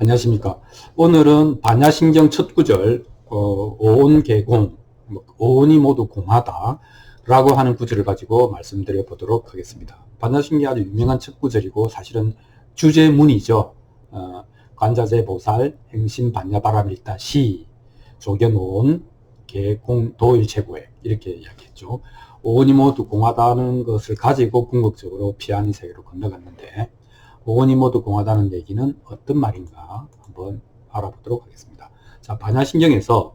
안녕하십니까. 오늘은 반야신경 첫 구절, 어, 오온개공, 뭐, 오온이 모두 공하다. 라고 하는 구절을 가지고 말씀드려 보도록 하겠습니다. 반야신경 아주 유명한 첫 구절이고 사실은 주제문이죠. 어, 관자재 보살, 행신 반야바람 일다 시, 조견온, 개공, 도일 최고액. 이렇게 이야기했죠. 오온이 모두 공하다는 것을 가지고 궁극적으로 피아니 세계로 건너갔는데, 오온이 모두 공하다는 얘기는 어떤 말인가 한번 알아보도록 하겠습니다. 자, 반야신경에서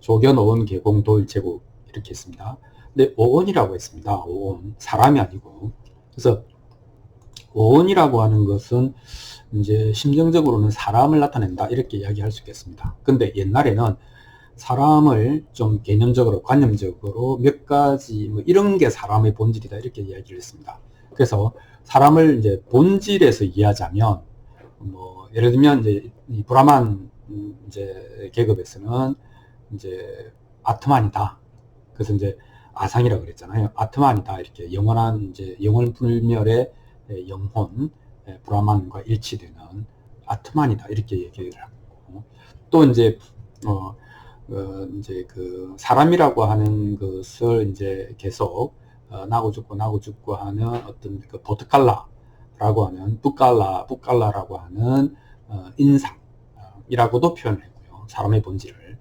조견, 오온, 개공, 도일, 제국 이렇게 했습니다. 근데 오온이라고 했습니다. 오온. 사람이 아니고. 그래서 오온이라고 하는 것은 이제 심정적으로는 사람을 나타낸다 이렇게 이야기할 수 있겠습니다. 근데 옛날에는 사람을 좀 개념적으로 관념적으로 몇 가지 뭐 이런 게 사람의 본질이다 이렇게 이야기를 했습니다. 그래서 사람을 이제 본질에서 이해하자면 뭐 예를 들면 이제 이 브라만 이제 계급에서는 이제 아트만이다. 그래서 이제 아상이라고 그랬잖아요. 아트만이다. 이렇게 영원한 이제 영원 불멸의 영혼 브라만과 일치되는 아트만이다. 이렇게 얘기를 하고 또 이제 어, 어 이제 그 사람이라고 하는 것을 이제 계속 어, 나고 죽고 나고 죽고 하는 어떤 그 보트칼라라고 하는 북칼라 북칼라라고 하는 어, 인상이라고도 표현을 했고요. 사람의 본질을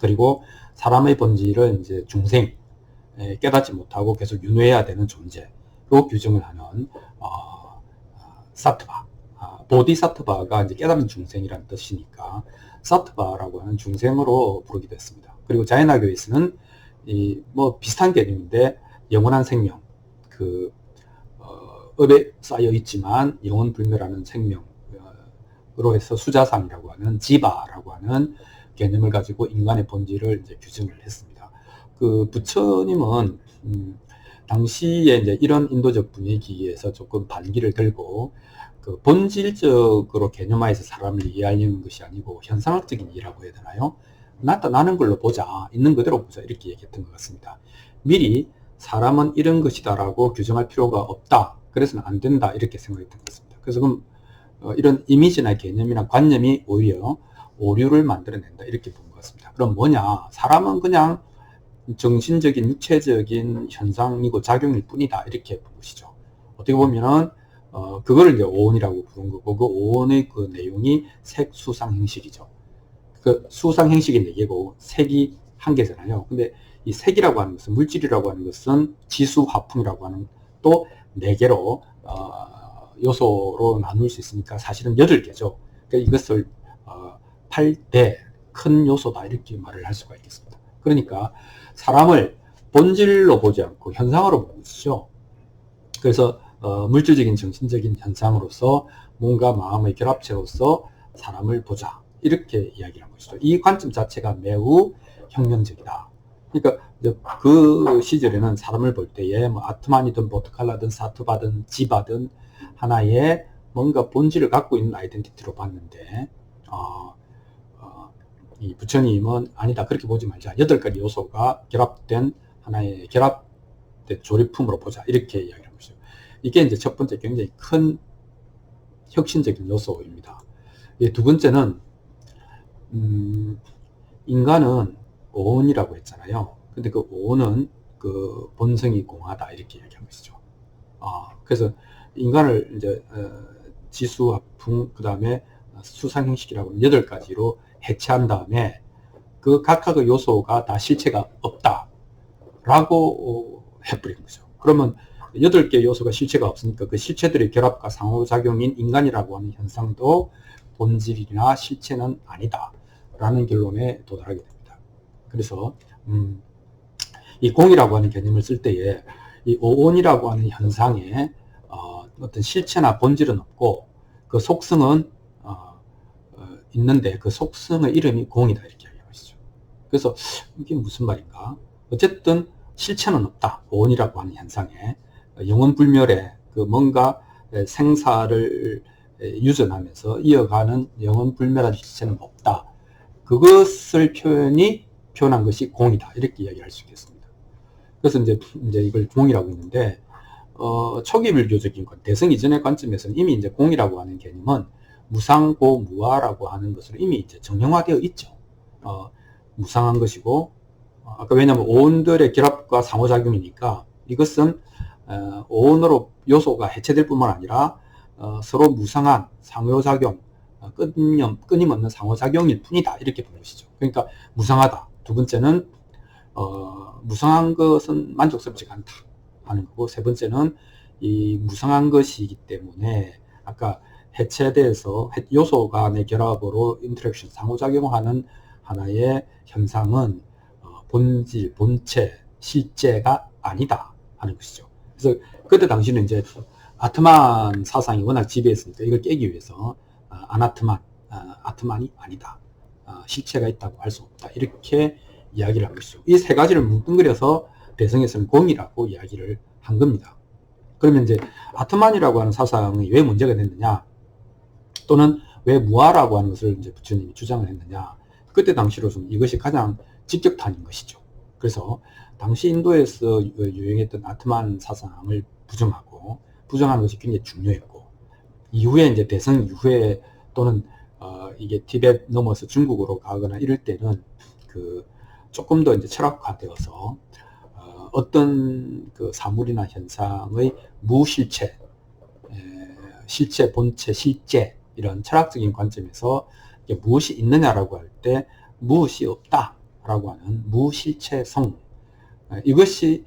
그리고 사람의 본질을 이제 중생 깨닫지 못하고 계속 윤회해야 되는 존재로 규정을 하는 어, 사트바 아, 보디사트바가 이제 깨닫는 중생이라는 뜻이니까 사트바라고 하는 중생으로 부르기도 했습니다. 그리고 자연학교에서는 이 뭐 비슷한 개념인데 영원한 생명, 그 어, 업에 쌓여 있지만 영원 불멸하는 생명으로 해서 수자상이라고 하는 지바라고 하는 개념을 가지고 인간의 본질을 이제 규정을 했습니다. 그 부처님은 음, 당시에 이제 이런 인도적 분위기에서 조금 반기를 들고 그 본질적으로 개념화해서 사람을 이해하려는 것이 아니고 현상학적인 이해라고 해야 되나요? 나타나는 걸로 보자, 있는 그대로 보자 이렇게 얘기했던 것 같습니다. 미리 사람은 이런 것이다라고 규정할 필요가 없다. 그래서는 안 된다. 이렇게 생각했던 것 같습니다. 그래서 그럼 어, 이런 이미지나 개념이나 관념이 오히려 오류를 만들어낸다. 이렇게 본 것 같습니다. 그럼 뭐냐? 사람은 그냥 정신적인, 육체적인 현상이고 작용일 뿐이다. 이렇게 본 것이죠. 어떻게 보면은, 어, 그거를 이제 오온이라고 부른 거고, 그 오온의 그 내용이 색, 수상, 행식이죠. 그 수상, 행식이 네 개고, 색이 한 개잖아요. 근데 이 색이라고 하는 것은 물질이라고 하는 것은 지수 화풍이라고 하는 또 네 개로 어, 요소로 나눌 수 있으니까 사실은 여덟 개죠. 그러니까 이것을 어, 8대 큰 요소다 이렇게 말을 할 수가 있겠습니다. 그러니까 사람을 본질로 보지 않고 현상으로 보는 것이죠. 그래서 어, 물질적인 정신적인 현상으로서 뭔가 마음의 결합체로서 사람을 보자 이렇게 이야기를 한 것이죠. 이 관점 자체가 매우 혁명적이다. 그러니까 그 시절에는 사람을 볼 때에 뭐 아트만이든 보트칼라든 사트바든 지바든 하나의 뭔가 본질을 갖고 있는 아이덴티티로 봤는데 어, 어, 이 부처님은 아니다 그렇게 보지 말자 여덟 가지 요소가 결합된 하나의 결합된 조립품으로 보자 이렇게 이야기를 하고 있어요. 이게 이제 첫 번째 굉장히 큰 혁신적인 요소입니다. 두 번째는 음, 인간은 오온이라고 했잖아요. 근데 그 오온은 그 본성이 공하다 이렇게 얘기한 것이죠. 아, 그래서 인간을 이제 어, 지수, 합풍, 그 다음에 수상 형식이라고 여덟 가지로 해체한 다음에 그 각각의 요소가 다 실체가 없다라고 해버린 거죠. 그러면 여덟 개 요소가 실체가 없으니까 그 실체들의 결합과 상호작용인 인간이라고 하는 현상도 본질이나 실체는 아니다라는 결론에 도달하게 됩니다. 그래서 음, 이 공이라고 하는 개념을 쓸 때에 이 오온이라고 하는 현상에 어, 떤 실체나 본질은 없고 그 속성은 어, 어, 있는데 그 속성의 이름이 공이다 이렇게 이야기하시죠. 그래서 이게 무슨 말인가? 어쨌든 실체는 없다. 오온이라고 하는 현상에 영원 불멸의 그 뭔가 생사를 유전하면서 이어가는 영원 불멸한 실체는 없다. 그것을 표현이 표현한 것이 공이다. 이렇게 이야기할 수 있겠습니다. 그래서 이제, 이제 이걸 공이라고 했는데, 어, 초기 불교적인 것, 대성 이전의 관점에서는 이미 이제 공이라고 하는 개념은 무상고 무아라고 하는 것으로 이미 이제 정형화되어 있죠. 어, 무상한 것이고 어, 아까 왜냐하면 오온들의 결합과 상호작용이니까 이것은 어, 오온으로 요소가 해체될 뿐만 아니라 어, 서로 무상한 상호작용 어, 끊임, 끊임없는 상호작용일 뿐이다 이렇게 보는 것이죠. 그러니까 무상하다. 두 번째는 어, 무상한 것은 만족스럽지가 않다 하는 거고 세 번째는 이 무상한 것이기 때문에 아까 해체돼서 요소 간의 결합으로 인터랙션 상호작용하는 하나의 현상은 어, 본질, 본체, 실제가 아니다 하는 것이죠. 그래서 그때 당시는 이제 아트만 사상이 워낙 지배했으니까 이걸 깨기 위해서 어, 아나트만, 어, 아트만이 아니다. 실체가 있다고 할 수 없다. 이렇게 이야기를 한 것이죠. 이 세 가지를 뭉뚱그려서 대성에서는 공이라고 이야기를 한 겁니다. 그러면 이제 아트만이라고 하는 사상이 왜 문제가 됐느냐? 또는 왜 무아라고 하는 것을 이제 부처님이 주장을 했느냐? 그때 당시로서는 이것이 가장 직격탄인 것이죠. 그래서 당시 인도에서 유행했던 아트만 사상을 부정하고 부정하는 것이 굉장히 중요했고 이후에 이제 대선 이후에 또는 어 이게 티벳 넘어서 중국으로 가거나 이럴 때는 그 조금 더 이제 철학화되어서 어 어떤 그 사물이나 현상의 무실체, 에, 실체, 본체, 실제 이런 철학적인 관점에서 무엇이 있느냐라고 할 때 무엇이 없다라고 하는 무실체성 이것이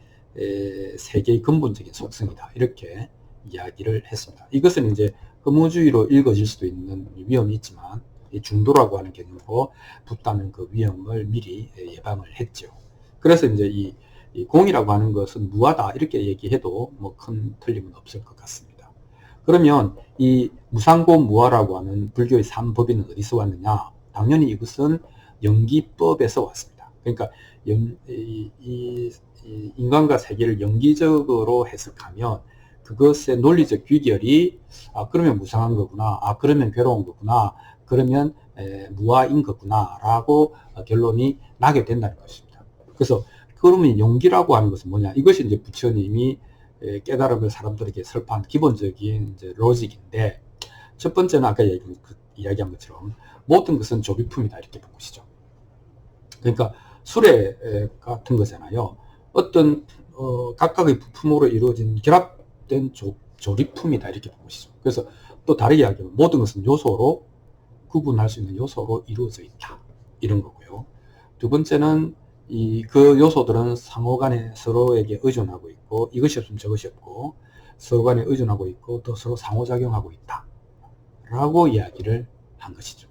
세계의 근본적인 속성이다 이렇게 이야기를 했습니다. 이것은 이제 허무주의로 읽어질 수도 있는 위험이 있지만 중도라고 하는 개념으로 붙다는 그 위험을 미리 예방을 했죠. 그래서 이제 이, 이 공이라고 하는 것은 무하다 이렇게 얘기해도 뭐 큰 틀림은 없을 것 같습니다. 그러면 이 무상고 무하라고 하는 불교의 삼법인은 어디서 왔느냐? 당연히 이것은 연기법에서 왔습니다. 그러니까 연, 이, 이, 이 인간과 세계를 연기적으로 해석하면 그것의 논리적 귀결이 아 그러면 무상한 거구나. 아 그러면 괴로운 거구나. 그러면 에, 무아인 거구나. 라고 결론이 나게 된다는 것입니다. 그래서 그러면 용기라고 하는 것은 뭐냐? 이것이 이제 부처님이 깨달음을 사람들에게 설파한 기본적인 이제 로직인데 첫 번째는 아까 그 이야기한 것처럼 모든 것은 조비품이다. 이렇게 본 것이죠. 그러니까 수레 같은 거잖아요. 어떤 어, 각각의 부품으로 이루어진 결합 된 조, 조립품이다 이렇게 본 것이죠. 그래서 또 다르게 이야기하면 모든 것은 요소로 구분할 수 있는 요소로 이루어져 있다 이런 거고요. 두 번째는 이 그 요소들은 상호 간에 서로에게 의존하고 있고 이것이 없으면 저것이 없고 서로 간에 의존하고 있고 또 서로 상호작용하고 있다 라고 이야기를 한 것이죠.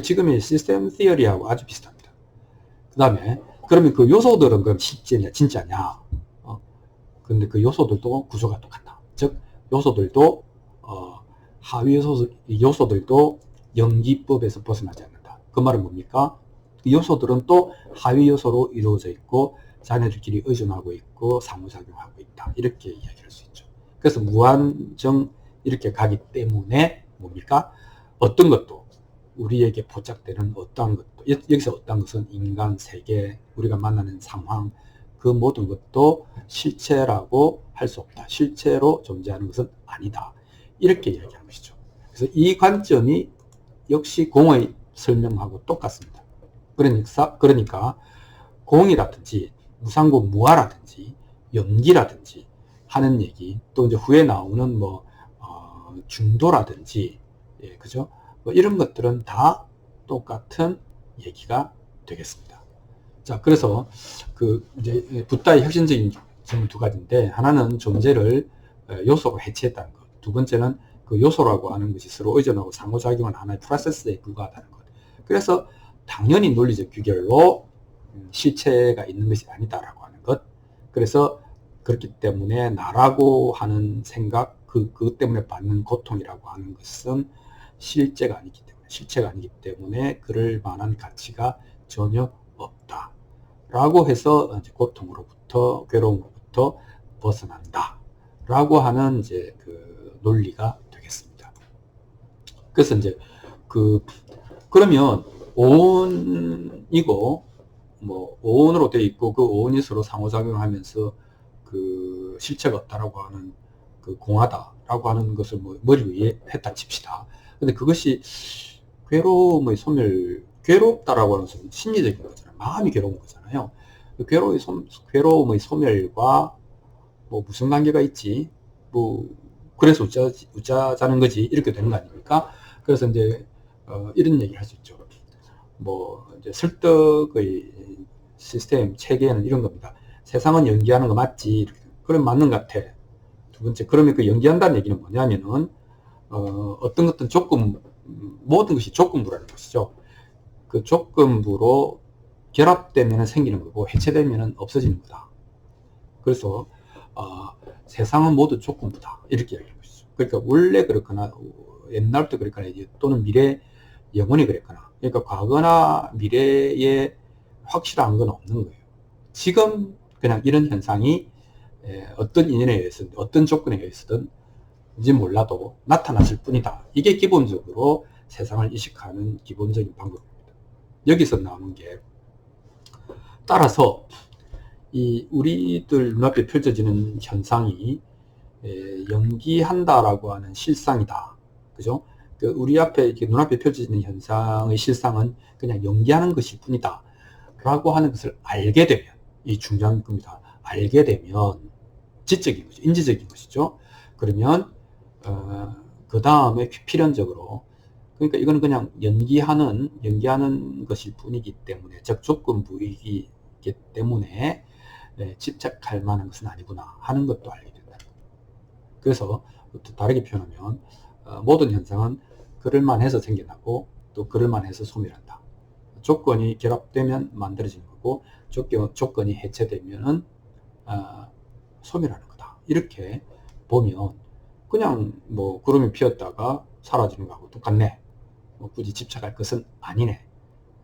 지금의 시스템 티어리하고 아주 비슷합니다. 그 다음에 그러면 그 요소들은 그럼 실제냐 진짜냐 어? 근데 그 요소들도 구조가 똑같다. 즉 요소들도 어, 하위 요소, 요소들도 연기법에서 벗어나지 않는다. 그 말은 뭡니까? 그 요소들은 또 하위 요소로 이루어져 있고 자네들끼리 의존하고 있고 상호작용하고 있다. 이렇게 이야기할 수 있죠. 그래서 무한정 이렇게 가기 때문에 뭡니까? 어떤 것도 우리에게 포착되는 어떠한 것도 여기서 어떠한 것은 인간, 세계, 우리가 만나는 상황 그 모든 것도 실체라고 할 수 없다. 실체로 존재하는 것은 아니다. 이렇게 이야기하는 것이죠. 그래서 이 관점이 역시 공의 설명하고 똑같습니다. 그러니까, 그러니까 공이라든지 무상고 무아라든지 연기라든지 하는 얘기 또 이제 후에 나오는 뭐 어, 중도라든지 예, 그죠? 뭐 이런 것들은 다 똑같은 얘기가 되겠습니다. 자, 그래서 그 이제 붓다의 혁신적인 점은 두 가지인데 하나는 존재를 어, 요소로 해체했다는 것. 두 번째는 그 요소라고 하는 것이 서로 의존하고 상호작용하는 하나의 프로세스에 불과하다는 것. 그래서 당연히 논리적 규결로 음, 실체가 있는 것이 아니다라고 하는 것. 그래서 그렇기 때문에 나라고 하는 생각, 그, 그 때문에 받는 고통이라고 하는 것은 실제가 아니기 때문에, 실체가 아니기 때문에 그럴 만한 가치가 전혀. 라고 해서 이제 고통으로부터, 괴로움으로부터 벗어난다. 라고 하는 이제 그 논리가 되겠습니다. 그래서 이제 그, 그러면 오온이고, 뭐, 오온으로 되어 있고, 그 오온이 서로 상호작용하면서 그 실체가 없다라고 하는 그 공하다라고 하는 것을 뭐 머리 위에 했다 칩시다. 근데 그것이 괴로움의 소멸, 괴롭다라고 하는 것은 심리적인 거잖아요. 마음이 괴로운 거잖아요. 그 괴로움의, 소, 괴로움의 소멸과 뭐 무슨 관계가 있지? 뭐 그래서 웃자, 웃자자는 거지 이렇게 되는 거 아닙니까? 그래서 이제 어, 이런 얘기를 할 수 있죠. 뭐 이제 설득의 시스템 체계는 이런 겁니다. 세상은 연기하는 거 맞지? 그럼 맞는 것 같아. 두 번째, 그러면 그 연기한다는 얘기는 뭐냐면은 어, 어떤 것든 조건 모든 것이 조건부라는 것이죠. 그 조건부로 결합되면 생기는 거고 해체되면 없어지는 거다. 그래서 어, 세상은 모두 조건부다 이렇게 이야기하는 것이죠. 그러니까 원래 그렇거나 옛날부터 그랬거나 또는 미래 영원히 그랬거나 그러니까 과거나 미래에 확실한 건 없는 거예요. 지금 그냥 이런 현상이 어떤 인연에 의해서 어떤 조건에 의해서든 지 몰라도 나타났을 뿐이다. 이게 기본적으로 세상을 이식하는 기본적인 방법입니다. 여기서 나오는 게 따라서 이 우리들 눈앞에 펼쳐지는 현상이 연기한다라고 하는 실상이다. 그죠? 그 우리 앞에 이렇게 눈앞에 펼쳐지는 현상의 실상은 그냥 연기하는 것일 뿐이다. 라고 하는 것을 알게 되면 이 중요한 겁니다. 알게 되면 지적인 거죠. 인지적인 것이죠. 그러면 어, 그 다음에 필연적으로 그러니까 이거는 그냥 연기하는 연기하는 것일 뿐이기 때문에 즉 조건부이기 때문에 네, 집착할 만한 것은 아니구나 하는 것도 알게 된다. 그래서 또 다르게 표현하면 어, 모든 현상은 그럴만해서 생겨나고 또 그럴만해서 소멸한다. 조건이 결합되면 만들어지는 거고 조건, 조건이 해체되면은 어, 소멸하는 거다. 이렇게 보면 그냥 뭐 구름이 피었다가 사라지는 거하고 똑같네. 뭐 굳이 집착할 것은 아니네.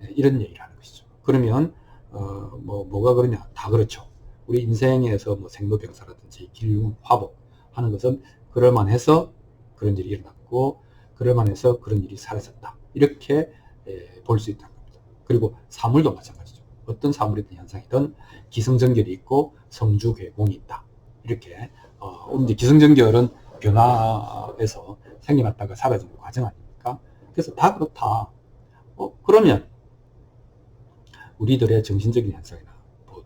네, 이런 얘기를 하는 것이죠. 그러면 어, 뭐 뭐가 그러냐? 다 그렇죠. 우리 인생에서 뭐 생로병사라든지 길흉, 화복 하는 것은 그럴만해서 그런 일이 일어났고 그럴만해서 그런 일이 사라졌다. 이렇게 예, 볼수 있다는 겁니다. 그리고 사물도 마찬가지죠. 어떤 사물이든 현상이든 기승전결이 있고 성주괴공이 있다. 이렇게 어, 이제 기승전결은 변화에서 생겨났다가 사라지는 과정 아닙니까? 그래서 다 그렇다. 어, 그러면 우리들의 정신적인 현상이나 뭐,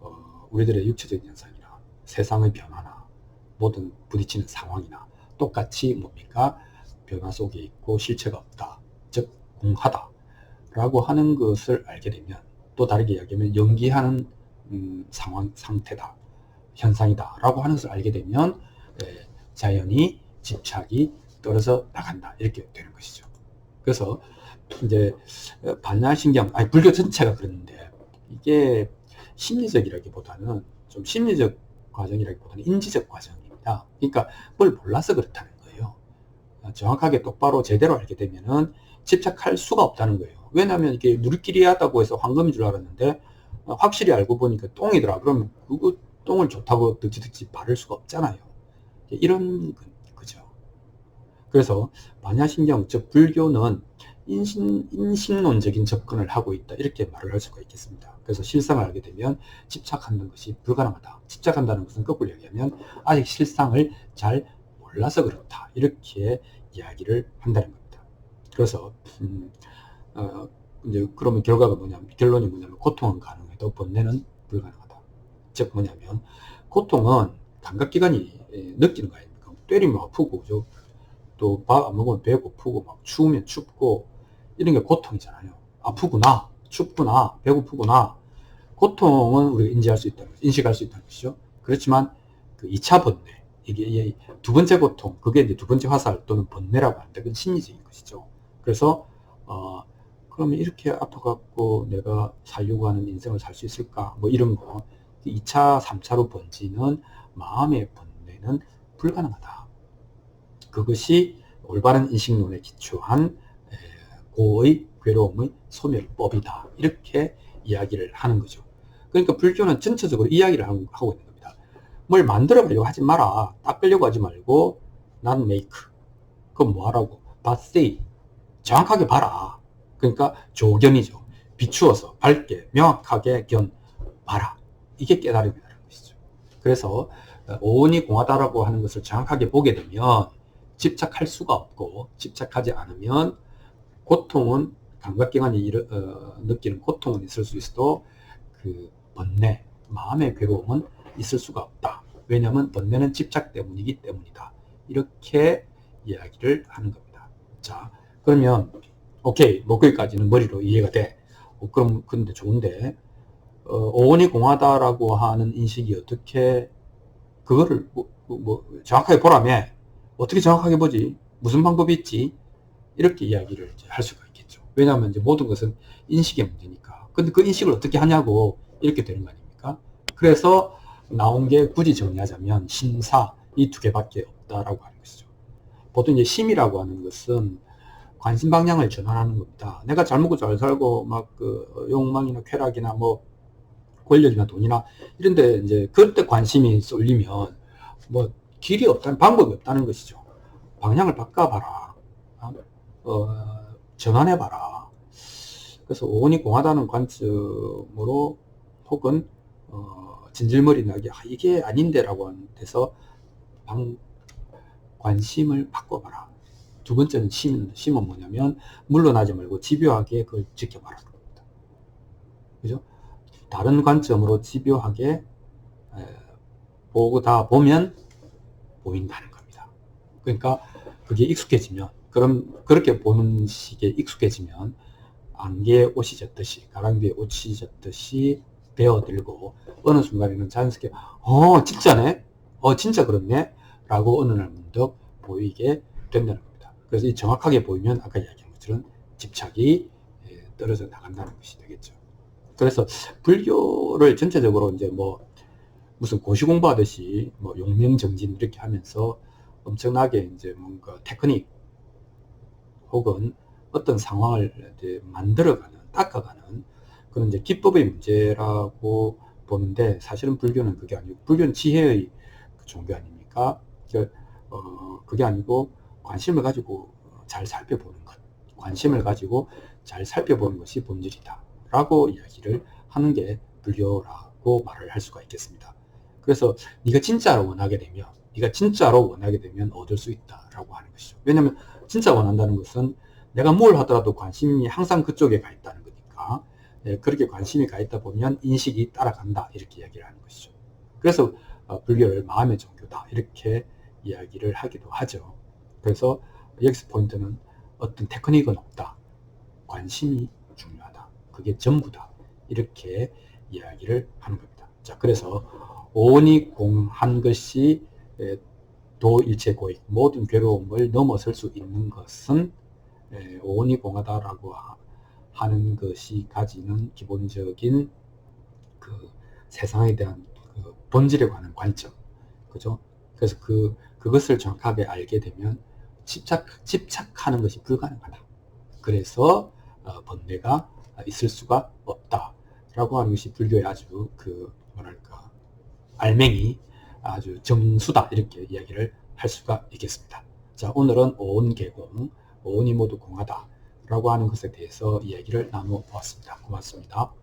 어, 우리들의 육체적인 현상이나 세상의 변화나 모든 부딪히는 상황이나 똑같이 뭡니까? 변화 속에 있고 실체가 없다. 즉 공하다. 라고 하는 것을 알게 되면 또 다르게 이야기하면 연기하는 음, 상황 상태다. 현상이다. 라고 하는 것을 알게 되면 예, 자연히 집착이 떨어져 나간다. 이렇게 되는 것이죠. 그래서 이제 반야신경, 아니 불교 전체가 그랬는데 이게 심리적이라기보다는 좀 심리적 과정이라기보다는 인지적 과정입니다. 그러니까 뭘 몰라서 그렇다는 거예요. 정확하게 똑바로 제대로 알게 되면은 집착할 수가 없다는 거예요. 왜냐하면 이게 누리끼리 하다고 해서 황금인 줄 알았는데 확실히 알고 보니까 똥이더라. 그러면 그거 똥을 좋다고 득지득지 바를 수가 없잖아요. 이런. 그래서 반야신경, 즉 불교는 인신, 인식론적인 접근을 하고 있다. 이렇게 말을 할 수가 있겠습니다. 그래서 실상을 알게 되면 집착하는 것이 불가능하다. 집착한다는 것은 거꾸로 얘기하면 아직 실상을 잘 몰라서 그렇다. 이렇게 이야기를 한다는 겁니다. 그래서 음, 어, 이제 그러면 결과가 뭐냐면 결론이 뭐냐면 고통은 가능해도 번뇌는 불가능하다. 즉 뭐냐면 고통은 감각기관이 예, 느끼는 거 아닙니까? 때리면 아프고, 또 밥 안 먹으면 배 고프고, 막 추우면 춥고, 이런 게 고통이잖아요. 아프구나, 춥구나, 배고프구나. 고통은 우리가 인지할 수 것이죠. 인식할 수 있다는 것이죠. 그렇지만 그 2차 번뇌, 이게 두 번째 고통, 그게 이제 두 번째 화살 또는 번뇌라고 하는데 그건 심리적인 것이죠. 그래서 어, 그러면 이렇게 아파갖고 내가 살려고 하는 인생을 살 수 있을까? 뭐 이런 거. 2차, 3차로 번지는 마음의 번는 불가능하다. 그것이 올바른 인식론에 기초한 고의 괴로움의 소멸법이다. 이렇게 이야기를 하는 거죠. 그러니까 불교는 전체적으로 이야기를 하고 있는 겁니다. 뭘 만들어 가려고 하지 마라. 닦으려고 하지 말고 난 메이크. 그건 뭐 하라고? 바세이. 정확하게 봐라. 그러니까 조견이죠. 비추어서 밝게 명확하게 견 봐라. 이게 깨달음이라는 것이죠. 그래서 오온이 공하다라고 하는 것을 정확하게 보게 되면 집착할 수가 없고 집착하지 않으면 고통은 감각기관이 어, 느끼는 고통은 있을 수 있어도 그 번뇌, 마음의 괴로움은 있을 수가 없다. 왜냐하면 번뇌는 집착 때문이기 때문이다. 이렇게 이야기를 하는 겁니다. 자, 그러면 오케이, 뭐 거기까지는 머리로 이해가 돼. 어, 그럼 근데 좋은데 어, 오온이 공하다라고 하는 인식이 어떻게 그거를 뭐, 뭐, 뭐 정확하게 보라며 어떻게 정확하게 보지? 무슨 방법이 있지? 이렇게 이야기를 할 수가 있겠죠. 왜냐하면 이제 모든 것은 인식의 문제니까. 근데 그 인식을 어떻게 하냐고 이렇게 되는 거 아닙니까? 그래서 나온 게 굳이 정리하자면 심사 이 두 개밖에 없다라고 하는 것이죠. 보통 이제 심이라고 하는 것은 관심 방향을 전환하는 겁니다. 내가 잘 먹고 잘 살고 막 그 욕망이나 쾌락이나 뭐 권력이나 돈이나 이런데 이제 그때 관심이 쏠리면 뭐 길이 없다는 방법이 없다는 것이죠. 방향을 바꿔봐라. 어, 전환해봐라. 그래서 오온이 공하다는 관점으로 혹은 어, 진질머리 나게 아, 이게 아닌데라고 데서 방, 관심을 바꿔봐라. 두 번째는 심, 심은 뭐냐면 물러나지 말고 집요하게 그걸 지켜봐라. 그죠? 다른 관점으로 집요하게 보고 다 보면 보인다는 겁니다. 그러니까 그게 익숙해지면 그럼 그렇게 보는 식에 익숙해지면 안개에 옷이 젖듯이 가랑비에 옷이 젖듯이 배어들고 어느 순간에는 자연스럽게 어 진짜네 어 진짜 그렇네 라고 어느 날 문득 보이게 된다는 겁니다. 그래서 이 정확하게 보이면 아까 이야기한 것처럼 집착이 예, 떨어져 나간다는 것이 되겠죠. 그래서 불교를 전체적으로 이제 뭐 무슨 고시 공부하듯이 뭐 용명정진 이렇게 하면서 엄청나게 이제 뭔가 테크닉 혹은 어떤 상황을 이제 만들어가는, 닦아가는 그런 이제 기법의 문제라고 보는데 사실은 불교는 그게 아니고 불교는 지혜의 그 종교 아닙니까? 그, 어, 그게 아니고 관심을 가지고 잘 살펴보는 것, 관심을 가지고 잘 살펴보는 것이 본질이다. 라고 이야기를 하는 게 불교라고 말을 할 수가 있겠습니다. 그래서 네가 진짜로 원하게 되면 네가 진짜로 원하게 되면 얻을 수 있다라고 하는 것이죠. 왜냐하면 진짜 원한다는 것은 내가 뭘 하더라도 관심이 항상 그쪽에 가 있다는 거니까 예, 그렇게 관심이 가 있다 보면 인식이 따라간다 이렇게 이야기를 하는 것이죠. 그래서 어, 불교를 마음의 종교다 이렇게 이야기를 하기도 하죠. 그래서 여기서 포인트는 어떤 테크닉은 없다. 관심이 중요하다. 그게 전부다. 이렇게 이야기를 하는 겁니다. 자, 그래서 오온이 공한 것이 도일체 고익, 모든 괴로움을 넘어설 수 있는 것은 오온이 공하다라고 하는 것이 가지는 기본적인 그 세상에 대한 그 본질에 관한 관점, 그죠? 그래서 그 그것을 정확하게 알게 되면 집착 집착하는 것이 불가능하다. 그래서 어, 번뇌가 있을 수가 없다라고 하는 것이 불교의 아주 그 뭐랄까 알맹이 아주 정수다 이렇게 이야기를 할 수가 있겠습니다. 자 오늘은 오온계공, 오온이 모두 공하다 라고 하는 것에 대해서 이야기를 나누어 보았습니다. 고맙습니다.